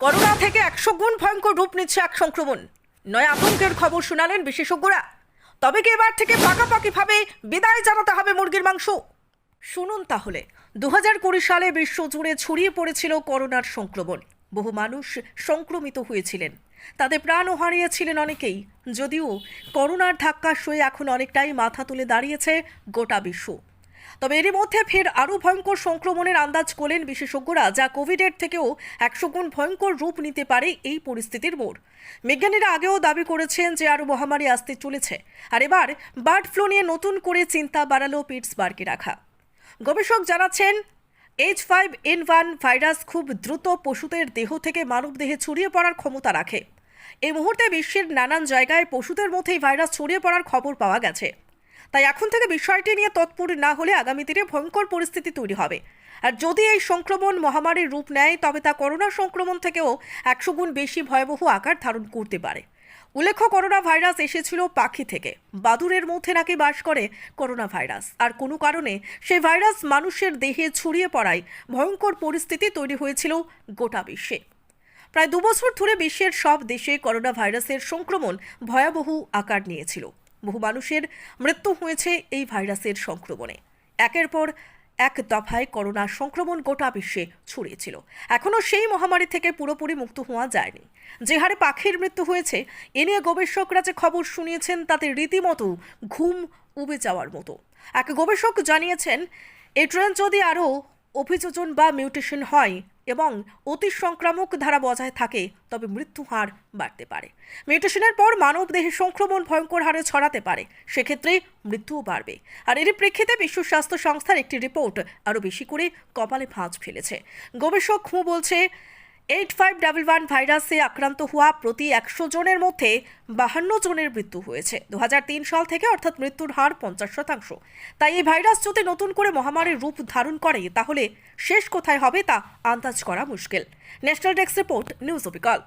Corona থেকে একশো গুণ ভয়ঙ্কর রূপ নিচ্ছে এক সংক্রমণ। নয় আতঙ্কের খবর শোনালেন বিশেষজ্ঞরা। তবে কি এবার থেকে পাকাপাকিভাবে বিদায় জানাতে হবে মুরগির মাংস? শুনুন তাহলে। দু সালে বিশ্ব জুড়ে ছড়িয়ে পড়েছিল করোনার সংক্রমণ। বহু মানুষ সংক্রমিত হয়েছিলেন। তাদের প্রাণও হারিয়েছিলেন অনেকেই। যদিও করোনার ধাক্কা সয়ে এখন অনেকটাই মাথা তুলে দাঁড়িয়েছে গোটা বিশ্ব। তবে এরই মধ্যে ফের আরও ভয়ঙ্কর সংক্রমণের আন্দাজ করলেন বিশেষজ্ঞরা, যা কোভিডের থেকেও একশো গুণ ভয়ঙ্কর রূপ নিতে পারে এই পরিস্থিতির মোড়। বিজ্ঞানীরা আগেও দাবি করেছেন যে আরও মহামারী আসতে চলেছে। আর এবার বার্ড ফ্লু নিয়ে নতুন করে চিন্তা বাড়ালো পিটসবার্গে রাখা। গবেষক জানাচ্ছেন, H five N one virus খুব দ্রুত পশুদের দেহ থেকে মানব দেহে ছড়িয়ে পড়ার ক্ষমতা রাখে। এই মুহূর্তে বিশ্বের নানান জায়গায় পশুদের মধ্যে এই ভাইরাস ছড়িয়ে পড়ার খবর পাওয়া গেছে। তাই এখন থেকে বিষয়টি নিয়ে তৎপর না হলে আগামী দিনে ভয়ঙ্কর পরিস্থিতি তৈরি হবে। আর যদি এই সংক্রমণ মহামারীর রূপ নেয়, তবে তা করোনা সংক্রমণ থেকেও একশো গুণ বেশি ভয়াবহ আকার ধারণ করতে পারে। উল্লেখ্য, করোনা ভাইরাস এসেছিল পাখি থেকে। বাদুরের মধ্যে নাকি বাস করে করোনা ভাইরাস। আর কোনো কারণে সেই ভাইরাস মানুষের দেহে ছড়িয়ে পড়ায় ভয়ঙ্কর পরিস্থিতি তৈরি হয়েছিল গোটা বিশ্বে। প্রায় দুবছর ধরে বিশ্বের সব দেশে করোনা ভাইরাসের সংক্রমণ ভয়াবহ আকার নিয়েছিল। বহু মানুষের মৃত্যু হয়েছে এই ভাইরাসের সংক্রমণে। একের পর এক দফায় করোনা সংক্রমণ গোটা বিশ্বে ছড়িয়েছিল। এখনও সেই মহামারী থেকে পুরোপুরি মুক্ত হওয়া যায়নি। যে হারে পাখির মৃত্যু হয়েছে, এ নিয়ে গবেষকরা যে খবর শুনিয়েছেন, তাতে রীতিমতো ঘুম উবে যাওয়ার মতো। এক গবেষক জানিয়েছেন এই ট্রেন যদি আরও অভিযোজন বা মিউটেশন হয় এবং অতি সংক্রামক ধারা বজায় থাকে, তবে মৃত্যু হার বাড়তে পারে। মিউটেশনের পর মানব দেহে সংক্রমণ ভয়ঙ্কর হারে ছড়াতে পারে, সেক্ষেত্রে মৃত্যুও বাড়বে। আর এর প্রেক্ষিতে বিশ্ব স্বাস্থ্য সংস্থার একটি রিপোর্ট আরও বেশি করে কপালে ভাঁজ ফেলেছে। গবেষক হু বলছে এইট ফাইভ ডাবল ওয়ান ভাইরাসে আক্রান্ত হওয়া প্রতি একশো জনের মধ্যে বাহান্ন জনের মৃত্যু হয়েছে। দু হাজার তিন সাল থেকে অর্থাৎ মৃত্যুর হার পঞ্চাশ শতাংশ। তাই এই ভাইরাস যদি নতুন করে মহামারীর রূপ ধারণ করে, তাহলে শেষ কোথায় হবে তা আন্দাজ করা মুশকিল। ন্যাশনাল ডেস্ক রিপোর্ট, নিউজ অবিকল